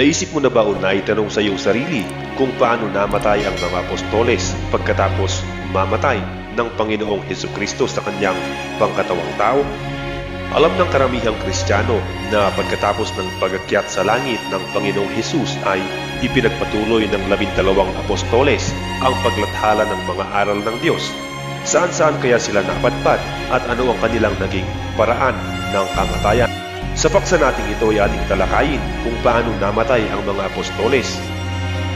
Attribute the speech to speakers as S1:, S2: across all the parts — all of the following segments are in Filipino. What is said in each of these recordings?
S1: Naisip mo na ba o naitanong sa iyong sarili kung paano namatay ang mga apostoles pagkatapos mamatay ng Panginoong Heso Kristo sa kanyang pangkatawang tao? Alam ng karamihang Kristiyano na pagkatapos ng pagakyat sa langit ng Panginoong Hesus ay ipinagpatuloy ng labindalawang apostoles ang paglathala ng mga aral ng Diyos. Saan-saan kaya sila napadpad at ano ang kanilang naging paraan ng kamatayan? Sa paksa nating ito ay ating talakayin kung paano namatay ang mga apostoles.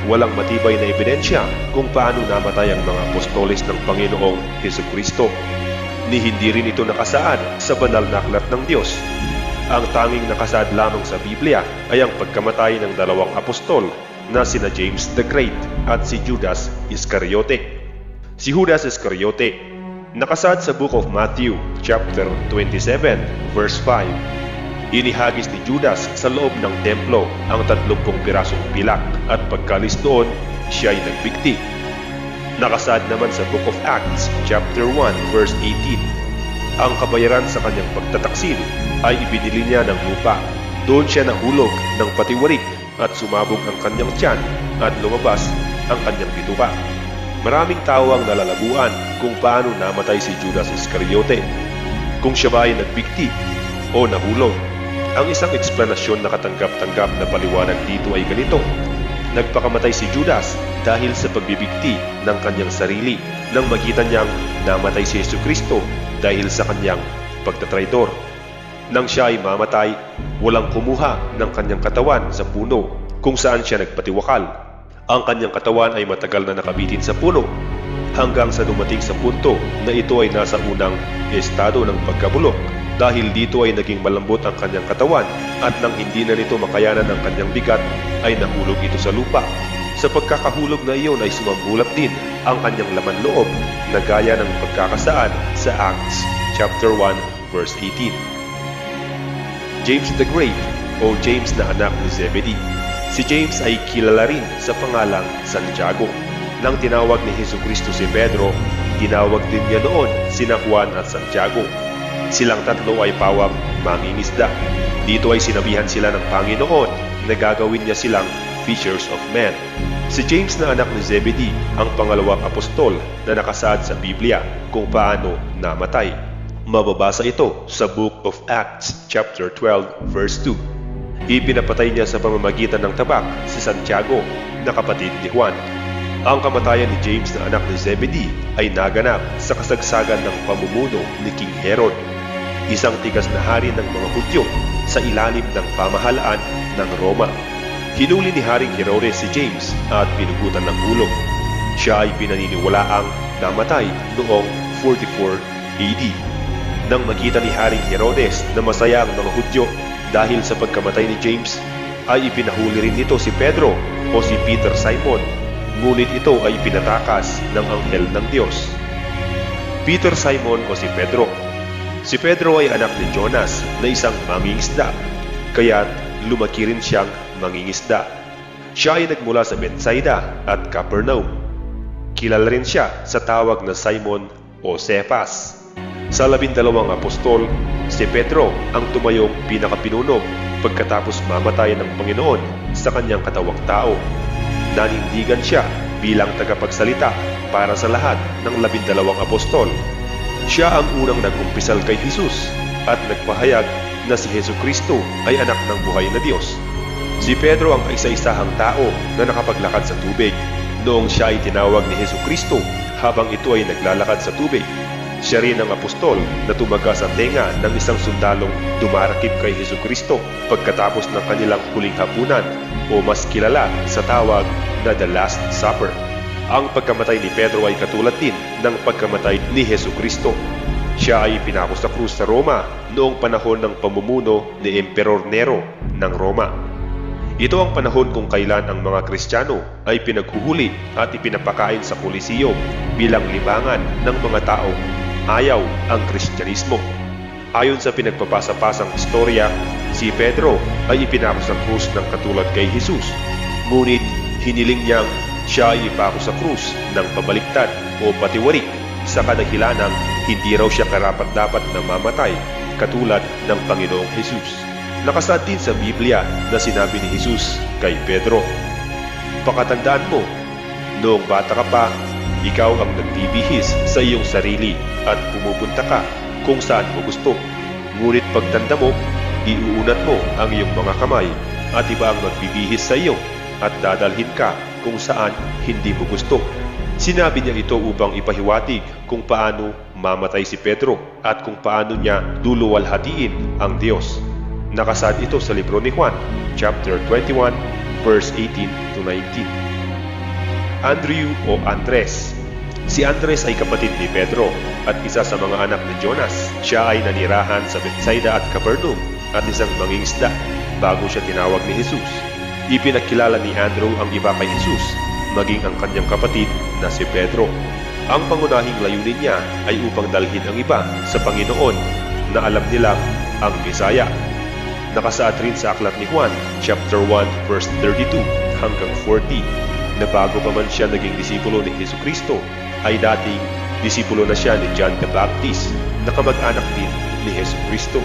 S1: Walang matibay na ebidensya kung paano namatay ang mga apostoles ng Panginoong Heso Kristo ni hindi rin ito nakasaad sa banal na aklat ng Diyos. Ang tanging nakasaad lamang sa Biblia ay ang pagkamatay ng dalawang apostol na sina James the Great at si Judas Iscariote. Si Judas Iscariote, nakasaad sa Book of Matthew, chapter 27, verse 5. Inihagis ni Judas sa loob ng templo ang tatlumpong pirasong pilak at pagkalis doon, siya ay nagbigti Nakasaad naman sa Book of Acts, chapter 1, verse 18. Ang kabayaran sa kanyang pagtataksil ay ibinili niya ng lupa. Doon siya nahulog ng patiwarik at sumabog ang kanyang tiyan at lumabas ang kanyang bituka. Maraming tao ang nalalabuan kung paano namatay si Judas Iscariote. Kung siya ba ay nagbigti o nahulog. Ang isang eksplanasyon na katanggap-tanggap na paliwanag dito ay ganito. Nagpakamatay si Judas dahil sa pagbibigti ng kanyang sarili nang magitan niyang namatay si Yesu Kristo dahil sa kanyang pagtatraidor. Nang siya ay mamatay, walang kumuha ng kanyang katawan sa puno kung saan siya nagpatiwakal. Ang kanyang katawan ay matagal na nakabitin sa puno hanggang sa dumating sa punto na ito ay nasa unang estado ng pagkabulok dahil dito ay naging malambot ang kanyang katawan at nang hindi na nito makayanan ang kanyang bigat ay nahulog ito sa lupa. Sa pagkakahulog na iyon ay sumambulat din ang kanyang laman loob na gaya ng pagkakasaad sa Acts chapter 1 verse 18. James the Great o James na anak ni Zebedee. Si James ay kilala rin sa pangalang Santiago. Nang tinawag ni Hesus Kristo si Pedro, tinawag din niya noon sina Juan at Santiago. Silang tatlo ay pawang mangingisda. Dito ay sinabihan sila ng Panginoon na gagawin niya silang fishers of men. Si James na anak ni Zebedee ang pangalawang apostol na nakasaad sa Biblia kung paano namatay. Mababasa ito sa Book of Acts chapter 12 verse 2. Ipinapatay niya sa pamamagitan ng tabak si Santiago na kapatid ni Juan. Ang kamatayan ni James na anak ni Zebedee ay naganap sa kasagsagan ng pamumuno ni King Herod, isang tigas na hari ng mga Hudyo sa ilalim ng pamahalaan ng Roma. Hinuli ni Haring Herodes si James at pinugutan ng ulo. Siya ay pinaniniwalaang namatay noong 44 AD. Nang makita ni Haring Herodes na masaya ang mga Hudyo dahil sa pagkamatay ni James, ay ipinahuli rin nito si Pedro o si Peter Simon, ngunit ito ay pinatakas ng anghel ng Diyos. Peter Simon o si Pedro Si Pedro ay anak ni Jonas na isang mangingisda, kaya't lumaki rin siyang mangingisda. Siya ay nagmula sa Bethsaida at Capernaum. Kilala rin siya sa tawag na Simon o Cephas. Sa labindalawang apostol, si Pedro ang tumayong pinakapinuno pagkatapos mamatay ng Panginoon sa kanyang katawang tao. Nanindigan siya bilang tagapagsalita para sa lahat ng labindalawang apostol siya ang unang nagkumpisal kay Jesus at nagpahayag na si Heso Kristo ay anak ng buhay na Diyos. Si Pedro ang isa-isahang tao na nakapaglakad sa tubig noong siya ay tinawag ni Heso Kristo habang ito ay naglalakad sa tubig. Siya rin ang apostol na tumaga sa tenga ng isang sundalong dumarakip kay Heso Kristo pagkatapos ng kanilang huling hapunan o mas kilala sa tawag na The Last Supper. Ang pagkamatay ni Pedro ay katulad din ng pagkamatay ni Heso Kristo. Siya ay pinako sa krus sa Roma noong panahon ng pamumuno ni Emperor Nero ng Roma. Ito ang panahon kung kailan ang mga Kristiyano ay pinaghuhuli at ipinapakain sa Koliseo bilang libangan ng mga taong ayaw ang Kristyanismo. Ayon sa pinagpapasa-pasang istorya, si Pedro ay ipinako sa krus ng katulad kay Jesus. Ngunit hiniling niyang siya ay ipako sa krus ng pabaliktad o patiwarik sa kadahilan ng hindi raw siya karapat-dapat na mamatay katulad ng Panginoong Jesus. Nakasad din sa Biblia na sinabi ni Jesus kay Pedro, Pakatandaan mo, noong bata ka pa, ikaw ang nagbibihis sa iyong sarili at pumupunta ka kung saan mo gusto. Ngunit pagtanda mo, iuunat mo ang iyong mga kamay at iba ang magbibihis sa iyo at dadalhin ka kung saan hindi mo gusto. Sinabi niya ito upang ipahiwatig kung paano mamatay si Pedro at kung paano niya luluwalhatiin ang Diyos. Nakasad ito sa libro ni Juan, chapter 21, verse 18 to 19. Andrew o Andres Si Andres ay kapatid ni Pedro at isa sa mga anak ni Jonas. Siya ay nanirahan sa Bethsaida at Capernaum at isang mangingisda bago siya tinawag ni Jesus. Ipinakilala ni Andrew ang iba kay Jesus, maging ang kanyang kapatid na si Pedro. Ang pangunahing layunin niya ay upang dalhin ang iba sa Panginoon na alam nilang ang Bisaya. Nakasaad rin sa aklat ni Juan, chapter 1, verse 32 hanggang 40, na bago pa man siya naging disipulo ni Hesus Kristo, ay dating disipulo na siya ni John the Baptist na kamag-anak din ni Hesus Kristo.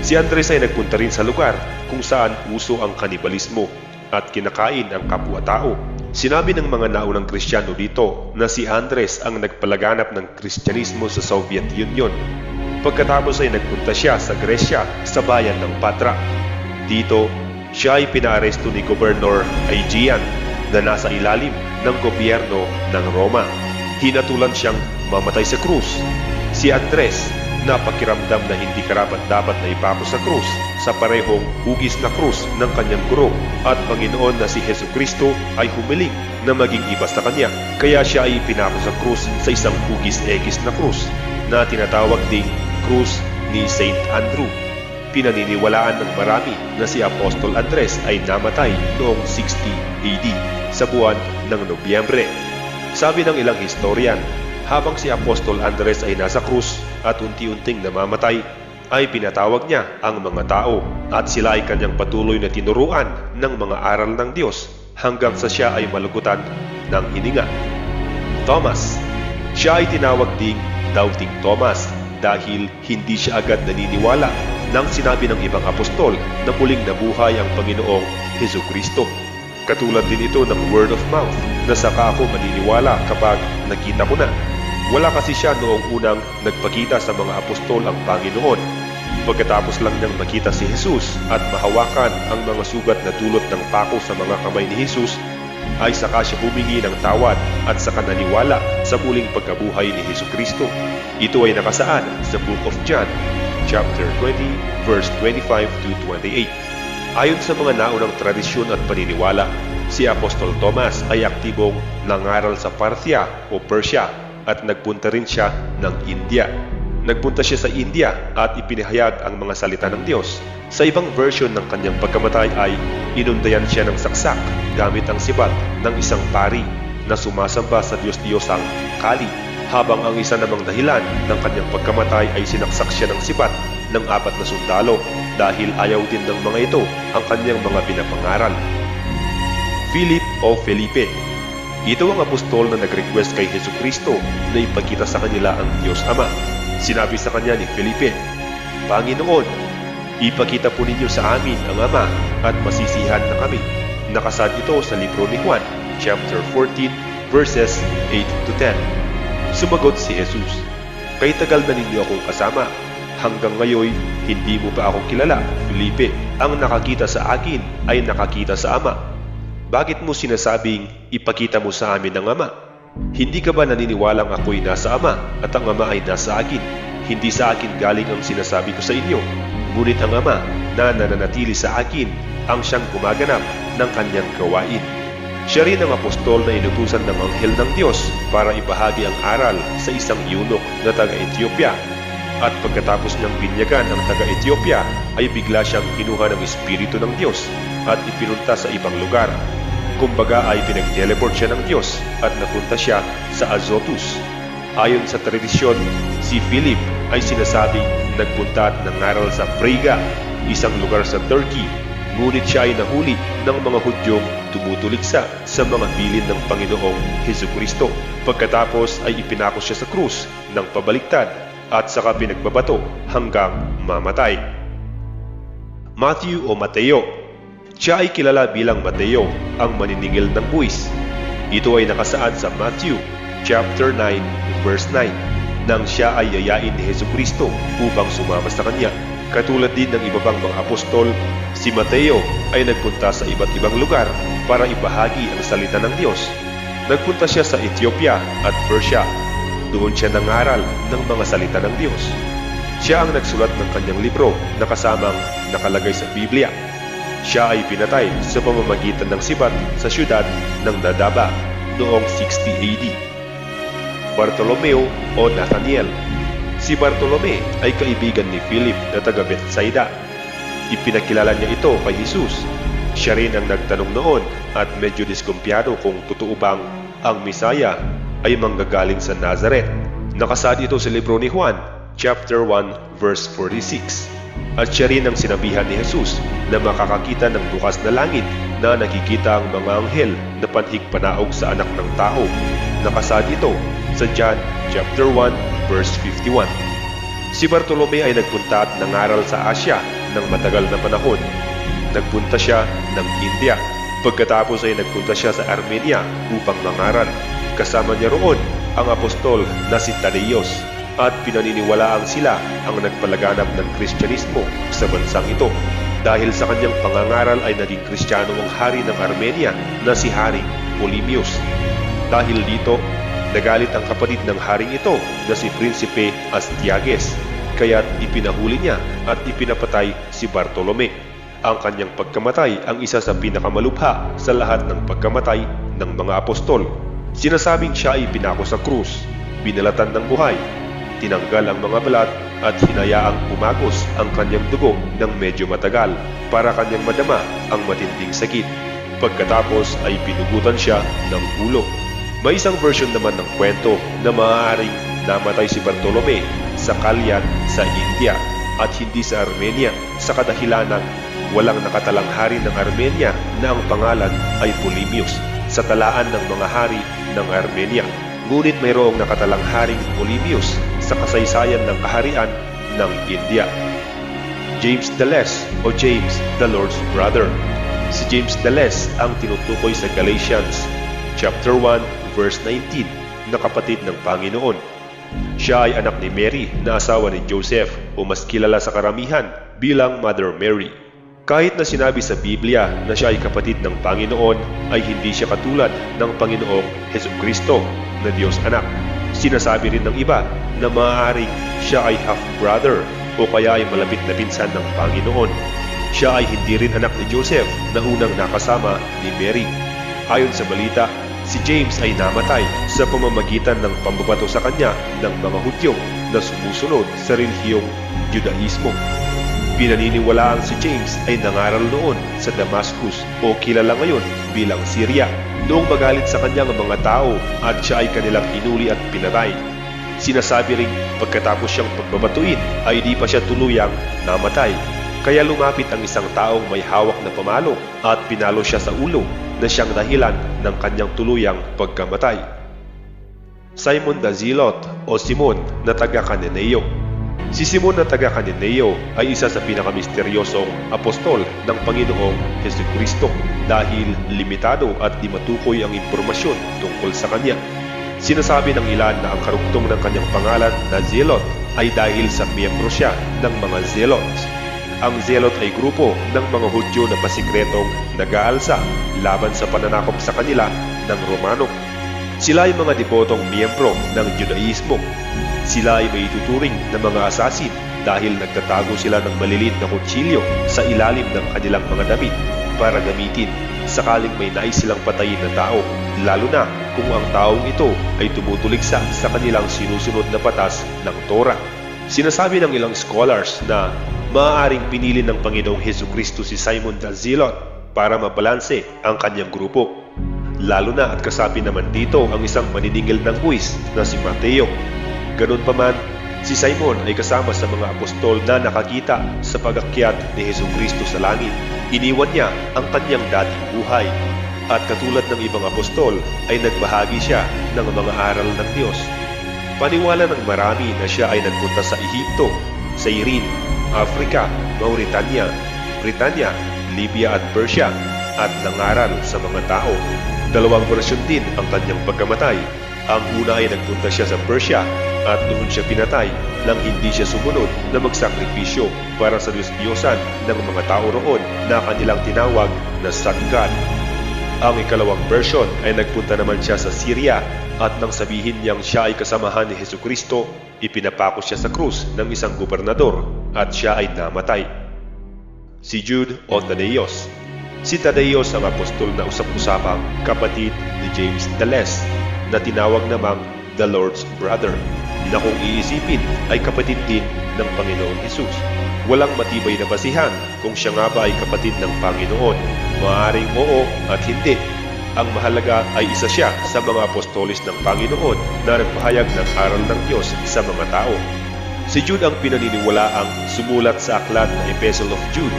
S1: Si Andres ay nagpunta rin sa lugar kung saan uso ang kanibalismo at kinakain ang kapwa-tao. Sinabi ng mga naunang Kristiyano dito na si Andres ang nagpalaganap ng Kristyanismo sa Soviet Union. Pagkatapos ay nagpunta siya sa Gresya sa bayan ng Patra. Dito, siya ay pinaaresto ni Governor Aegean na nasa ilalim ng gobyerno ng Roma hinatulan siyang mamatay sa krus. Si Andres, napakiramdam na hindi karapat dapat na ipako sa krus sa parehong hugis na krus ng kanyang guro at Panginoon na si Heso Kristo ay humiling na maging iba sa kanya. Kaya siya ay pinako sa krus sa isang hugis-egis na krus na tinatawag ding krus ni Saint Andrew. Pinaniniwalaan ng marami na si Apostol Andres ay namatay noong 60 AD sa buwan ng Nobyembre sabi ng ilang historian, habang si Apostol Andres ay nasa krus at unti-unting namamatay, ay pinatawag niya ang mga tao at sila ay kanyang patuloy na tinuruan ng mga aral ng Diyos hanggang sa siya ay malugutan ng hininga. Thomas Siya ay tinawag ding Doubting Thomas dahil hindi siya agad naniniwala nang sinabi ng ibang apostol na muling nabuhay ang Panginoong Heso Kristo. Katulad din ito ng word of mouth na saka ako maniniwala kapag nakita ko na. Wala kasi siya noong unang nagpakita sa mga apostol ang Panginoon. Pagkatapos lang niyang makita si Jesus at mahawakan ang mga sugat na dulot ng pako sa mga kamay ni Jesus, ay saka siya humingi ng tawad at saka naniwala sa muling pagkabuhay ni Hesus Kristo. Ito ay nakasaad sa Book of John, chapter 20, verse 25 to 28. Ayon sa mga naunang tradisyon at paniniwala, si Apostol Thomas ay aktibong nangaral sa Parthia o Persia at nagpunta rin siya ng India. Nagpunta siya sa India at ipinahayag ang mga salita ng Diyos. Sa ibang version ng kanyang pagkamatay ay inundayan siya ng saksak gamit ang sibat ng isang pari na sumasamba sa Diyos-Diyosang Kali habang ang isa namang dahilan ng kanyang pagkamatay ay sinaksak siya ng sibat ng apat na sundalo dahil ayaw din ng mga ito ang kanyang mga pinapangaral. Philip o Felipe Ito ang apostol na nag-request kay Heso Kristo na ipakita sa kanila ang Diyos Ama. Sinabi sa kanya ni Felipe, Panginoon, ipakita po ninyo sa amin ang Ama at masisihan na kami. Nakasad ito sa libro ni Juan, chapter 14, verses 8 to 10. Sumagot si Jesus, Kay tagal na ninyo akong kasama Hanggang ngayon, hindi mo pa ako kilala, Felipe. Ang nakakita sa akin ay nakakita sa Ama. Bakit mo sinasabing ipakita mo sa amin ang Ama? Hindi ka ba naniniwalang ako'y nasa Ama at ang Ama ay nasa akin? Hindi sa akin galing ang sinasabi ko sa inyo. Ngunit ang Ama na nananatili sa akin ang siyang gumaganap ng kanyang gawain. Siya rin ang apostol na inutusan ng anghel ng Diyos para ibahagi ang aral sa isang yunok na taga-Ethiopia at pagkatapos niyang binyagan ng taga-Ethiopia ay bigla siyang kinuha ng Espiritu ng Diyos at ipinunta sa ibang lugar. Kumbaga ay pinag-teleport siya ng Diyos at napunta siya sa Azotus. Ayon sa tradisyon, si Philip ay sinasabing nagpunta at nangaral sa Frega, isang lugar sa Turkey. Ngunit siya ay nahuli ng mga Hudyong tumutuligsa sa mga bilin ng Panginoong Heso Kristo. Pagkatapos ay ipinako siya sa krus ng pabaliktad at saka pinagbabato hanggang mamatay. Matthew o Mateo. Siya ay kilala bilang Mateo, ang maniningil ng buwis. Ito ay nakasaad sa Matthew chapter 9 verse 9 nang siya ay yayain ni Heso Kristo upang sumama sa kanya. Katulad din ng iba pang mga apostol, si Mateo ay nagpunta sa iba't ibang lugar para ibahagi ang salita ng Diyos. Nagpunta siya sa Ethiopia at Persia. Doon siya nangaral ng mga salita ng Diyos. Siya ang nagsulat ng kanyang libro na kasamang nakalagay sa Biblia. Siya ay pinatay sa pamamagitan ng sibat sa siyudad ng Dadaba noong 60 AD. Bartolomeo o Nathaniel Si Bartolome ay kaibigan ni Philip na taga Bethsaida. Ipinakilala niya ito kay Jesus. Siya rin ang nagtanong noon at medyo diskumpiyado kung totoo bang ang Misaya ay manggagaling sa Nazareth. Nakasad ito sa libro ni Juan, chapter 1, verse 46. At siya rin ang sinabihan ni Jesus na makakakita ng bukas na langit na nakikita ang mga anghel na panhig panaog sa anak ng tao. Nakasad ito sa John chapter 1 verse 51. Si Bartolome ay nagpunta at nangaral sa Asya ng matagal na panahon. Nagpunta siya ng India. Pagkatapos ay nagpunta siya sa Armenia upang mangaral. Kasama niya roon ang apostol na si Tadeos at pinaniniwalaang sila ang nagpalaganap ng Kristyanismo sa bansang ito. Dahil sa kanyang pangangaral ay naging Kristiyano ang hari ng Armenia na si Haring Polymyos. Dahil dito, nagalit ang kapatid ng haring ito na si Prinsipe Astiages, kaya't ipinahuli niya at ipinapatay si Bartolome. Ang kanyang pagkamatay ang isa sa pinakamalubha sa lahat ng pagkamatay ng mga apostol. Sinasabing siya ay pinako sa krus, binalatan ng buhay, tinanggal ang mga balat at hinayaang umagos ang kanyang dugo ng medyo matagal para kanyang madama ang matinding sakit. Pagkatapos ay pinugutan siya ng ulo. May isang version naman ng kwento na maaaring namatay si Bartolome sa Kalyan sa India at hindi sa Armenia sa kadahilanan walang nakatalang hari ng Armenia na ang pangalan ay Polymyos sa talaan ng mga hari ng Armenia. Ngunit mayroong nakatalang haring Polymyos sa kasaysayan ng kaharian ng India. James the Less o James the Lord's brother. Si James the Less ang tinutukoy sa Galatians chapter 1 verse 19 na kapatid ng Panginoon. Siya ay anak ni Mary na asawa ni Joseph o mas kilala sa karamihan bilang Mother Mary. Kahit na sinabi sa Biblia na siya ay kapatid ng Panginoon ay hindi siya katulad ng Panginoong Heso Kristo na Diyos anak. Sinasabi rin ng iba na maaaring siya ay half-brother o kaya ay malapit na pinsan ng Panginoon. Siya ay hindi rin anak ni Joseph na unang nakasama ni Mary. Ayon sa balita, si James ay namatay sa pamamagitan ng pambabato sa kanya ng mga Hudyo na sumusunod sa relihiyong Judaismo. Pinaniniwalaang si James ay nangaral noon sa Damascus o kilala ngayon bilang Syria noong magalit sa kanyang mga tao at siya ay kanilang inuli at pinatay. Sinasabi ring pagkatapos siyang pagbabatuin ay di pa siya tuluyang namatay. Kaya lumapit ang isang taong may hawak na pamalo at pinalo siya sa ulo na siyang dahilan ng kanyang tuluyang pagkamatay. Simon Zealot o Simon na taga Cananeo Si Simon na taga Cananeo ay isa sa pinakamisteryosong apostol ng Panginoong Hesus Kristo dahil limitado at di matukoy ang impormasyon tungkol sa kanya. Sinasabi ng ilan na ang karugtong ng kanyang pangalan na Zealot ay dahil sa miyembro siya ng mga Zealots. Ang Zealot ay grupo ng mga Hudyo na pasikretong nag-aalsa laban sa pananakop sa kanila ng Romano. Sila ay mga debotong miyembro ng Judaismo. Sila ay may tuturing na mga asasin dahil nagtatago sila ng malilit na kutsilyo sa ilalim ng kanilang mga damit para gamitin sakaling may nais silang patayin na tao, lalo na kung ang taong ito ay tumutuligsa sa kanilang sinusunod na patas ng Torah. Sinasabi ng ilang scholars na maaaring pinili ng Panginoong Heso Kristo si Simon the Zealot para mabalanse ang kanyang grupo. Lalo na at kasabi naman dito ang isang maniningil ng buwis na si Mateo. Ganun pa man, si Simon ay kasama sa mga apostol na nakakita sa pagakyat ni Heso Kristo sa langit. Iniwan niya ang kanyang dating buhay at katulad ng ibang apostol ay nagbahagi siya ng mga aral ng Diyos. Paniwala ng marami na siya ay nagpunta sa Ehipto, sa Irin, Africa, Mauritania, Britanya, Libya at Persia at nangaral sa mga tao. Dalawang versyon din ang kanyang pagkamatay. Ang una ay nagpunta siya sa Persia at doon siya pinatay nang hindi siya sumunod na magsakripisyo para sa Diyos-Diyosan ng mga tao roon na kanilang tinawag na Sun God. Ang ikalawang version ay nagpunta naman siya sa Syria at nang sabihin niyang siya ay kasamahan ni Heso Kristo, ipinapako siya sa krus ng isang gobernador at siya ay namatay. Si Jude o Tadeos Si Tadeos ang apostol na usap-usapang kapatid ni James the Less na tinawag namang the Lord's Brother na kung iisipin ay kapatid din ng Panginoong Hesus. Walang matibay na basihan kung siya nga ba ay kapatid ng Panginoon. Maaring oo at hindi. Ang mahalaga ay isa siya sa mga apostolis ng Panginoon na nagpahayag ng aral ng Diyos sa mga tao. Si Jude ang pinaniniwalaang sumulat sa aklat na Epistle of Jude.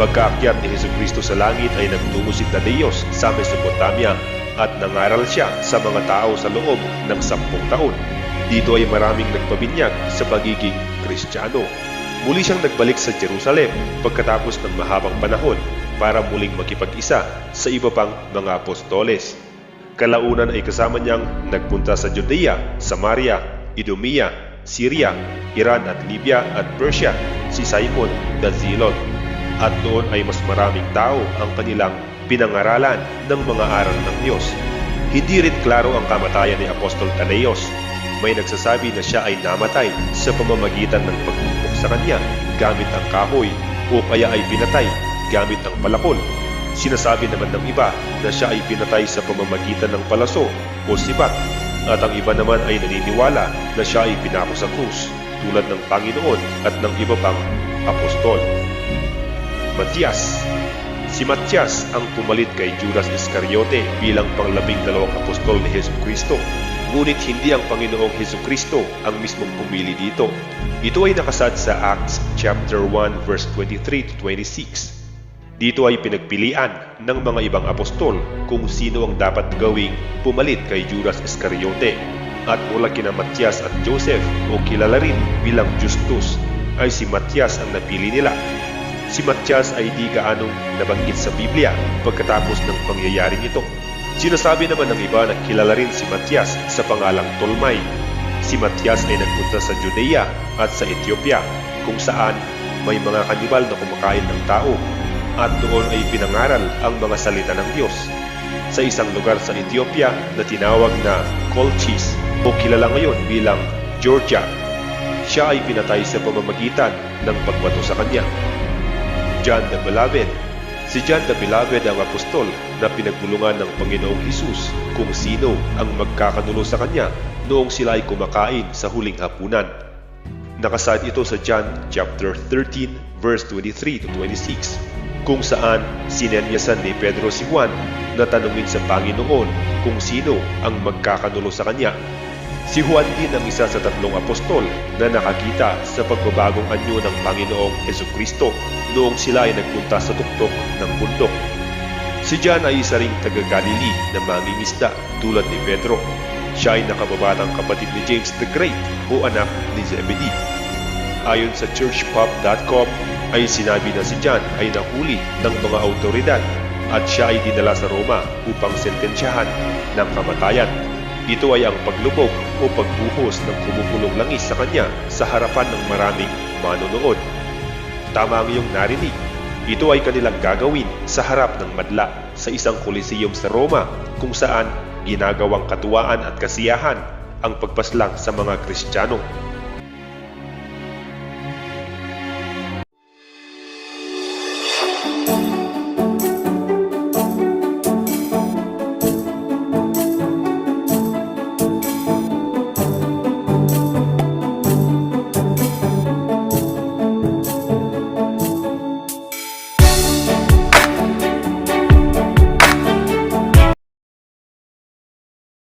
S1: Pagkaakyat ni Heso Kristo sa langit ay nagtungo si Tadeos sa Mesopotamia at nangaral siya sa mga tao sa loob ng sampung taon. Dito ay maraming nagpabinyag sa pagiging Kristiyano. Muli siyang nagbalik sa Jerusalem pagkatapos ng mahabang panahon para muling makipag-isa sa iba pang mga apostoles. Kalaunan ay kasama niyang nagpunta sa Judea, Samaria, Idumea, Syria, Iran at Libya at Persia si Simon Zealot. At doon ay mas maraming tao ang kanilang pinangaralan ng mga aral ng Diyos. Hindi rin klaro ang kamatayan ni Apostol Tadeos. May nagsasabi na siya ay namatay sa pamamagitan ng pagtumpok sa kanya gamit ang kahoy o kaya ay pinatay gamit ang palakol. Sinasabi naman ng iba na siya ay pinatay sa pamamagitan ng palaso o sibat at ang iba naman ay naniniwala na siya ay pinako sa krus tulad ng Panginoon at ng iba pang apostol. Matias Si Matias ang pumalit kay Judas Iscariote bilang panglabing dalawang apostol ni Heso Kristo. Ngunit hindi ang Panginoong Heso Kristo ang mismong pumili dito. Ito ay nakasad sa Acts chapter 1 verse 23 to 26. Dito ay pinagpilian ng mga ibang apostol kung sino ang dapat gawing pumalit kay Judas Iscariote. At mula kina Matias at Joseph o kilala rin bilang Justus ay si Matias ang napili nila. Si Matias ay di gaanong nabanggit sa Biblia pagkatapos ng pangyayaring ito. Sinasabi naman ng iba na kilala rin si Matias sa pangalang Tolmay. Si Matias ay nagpunta sa Judea at sa Ethiopia kung saan may mga kanibal na kumakain ng tao at doon ay pinangaral ang mga salita ng Diyos. Sa isang lugar sa Ethiopia na tinawag na Colchis o kilala ngayon bilang Georgia, siya ay pinatay sa pamamagitan ng pagbato sa kanya. John the Beloved Si John the Beloved ang apostol na pinagbulungan ng Panginoong Hesus kung sino ang magkakanulo sa kanya noong sila ay kumakain sa huling hapunan. Nakasad ito sa John chapter 13 verse 23 to 26 kung saan sinenyasan ni Pedro si Juan na tanungin sa Panginoon kung sino ang magkakanulo sa kanya. Si Juan din ang isa sa tatlong apostol na nakakita sa pagbabagong anyo ng Panginoong Kristo noong sila ay nagpunta sa tuktok ng bundok. Si John ay isa ring taga-Galili na mangingisda tulad ni Pedro. Siya ay nakababatang kapatid ni James the Great o anak ni Zebedee. Ayon sa churchpop.com ay sinabi na si John ay nahuli ng mga autoridad at siya ay dinala sa Roma upang sentensyahan ng kamatayan. Ito ay ang paglubog o pagbuhos ng kumukulong langis sa kanya sa harapan ng maraming manonood. Tama ang iyong narinig. Ito ay kanilang gagawin sa harap ng madla sa isang koliseyum sa Roma kung saan ginagawang katuwaan at kasiyahan ang pagpaslang sa mga Kristiyano.